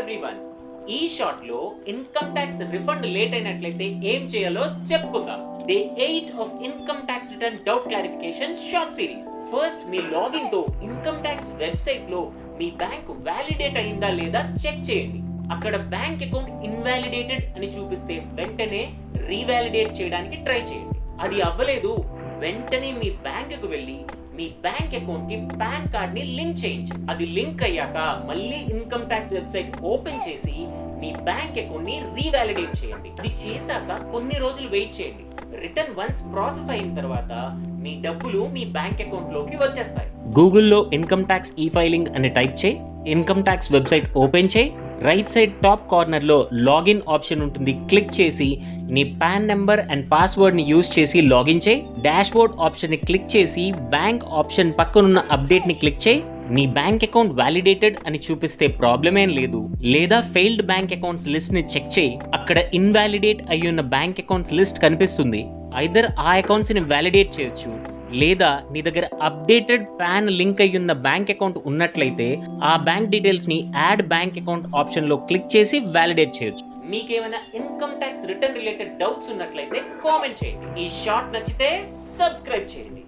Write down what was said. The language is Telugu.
ఎవ్రీవన్ ఈ షార్ట్లో ఇన్కమ్ ట్యాక్స్ రిఫండ్ లేట్ అయినట్లయితే ఏం చేయాలో చెప్పుకుందాం. Day eight of income tax return doubt clarification short series. First మీ లాగిన్తో ఇన్కమ్ ట్యాక్స్ వెబ్సైట్లో మీ బ్యాంక్ వ్యాలిడేట్ అయిందా లేదా చెక్ చేయండి. అక్కడ బ్యాంక్ అకౌంట్ ఇన్వాలిడేటెడ్ అని చూపిస్తే వెంటనే రీవాలిడేట్ చేయడానికి ట్రై చేయండి. అది అవ్వలేదు. వెంటనే మీ బ్యాంకుకు వెళ్ళి మీ బ్యాంక్ అకౌంట్కి పాన్ కార్డ్ని లింక్ చేయించి. అది లింక్ అయ్యాక మళ్ళీ ఇన్కమ్ ట్యాక్స్ వెబ్సైట్ ఓపెన్ చేసి మీ బ్యాంక్ అకౌంట్ని రీవాలిడేట్ చేయండి. అది చేశాక కొన్ని రోజులు వెయిట్ చేయండి. రిటర్న్ వన్స్ ప్రాసెస్ అయిన తర్వాత మీ డబ్బులు మీ బ్యాంక్ అకౌంట్లోకి వచ్చేస్తాయి. గూగుల్లో ఇన్కమ్ ట్యాక్స్ ఈ ఫైలింగ్ అని టైప్ చేయి. ఇన్కమ్ ట్యాక్స్ వెబ్సైట్ ఓపెన్ చేయి. రైట్ సైడ్ టాప్ కార్నర్లో లాగిన్ ఆప్షన్ ఉంటుంది. క్లిక్ చేసి నీ పాన్ నెంబర్ అండ్ పాస్వర్డ్ని యూజ్ చేసి లాగిన్ చేయి. డాష్బోర్డ్ ఆప్షన్ని క్లిక్ చేసి బ్యాంక్ ఆప్షన్ పక్కనున్న అప్డేట్ని క్లిక్ చేయి. నీ బ్యాంక్ అకౌంట్ వ్యాలిడేటెడ్ అని చూపిస్తే ప్రాబ్లం ఏం లేదు. లేదా ఫెయిల్డ్ బ్యాంక్ అకౌంట్స్ లిస్ట్ని చెక్ చేయి. అక్కడ ఇన్వాలిడేట్ అయ్యున్న బ్యాంక్ అకౌంట్స్ లిస్ట్ కనిపిస్తుంది. ఐదర్ ఆ అకౌంట్స్ని వ్యాలిడేట్ చేయొచ్చు. లేదా నీ దగ్గర అప్డేటెడ్ పాన్ లింక్ అయ్యున్న బ్యాంక్ అకౌంట్ ఉన్నట్లయితే ఆ బ్యాంక్ డీటెయిల్స్ని యాడ్ బ్యాంక్ అకౌంట్ ఆప్షన్లో క్లిక్ చేసి వ్యాలిడేట్ చేయొచ్చు. మీకేమైనా income tax return related doubts ఉన్నట్లయితే కామెంట్ చేయండి. ఈ షార్ట్ నచ్చితే సబ్స్క్రైబ్ చేయండి.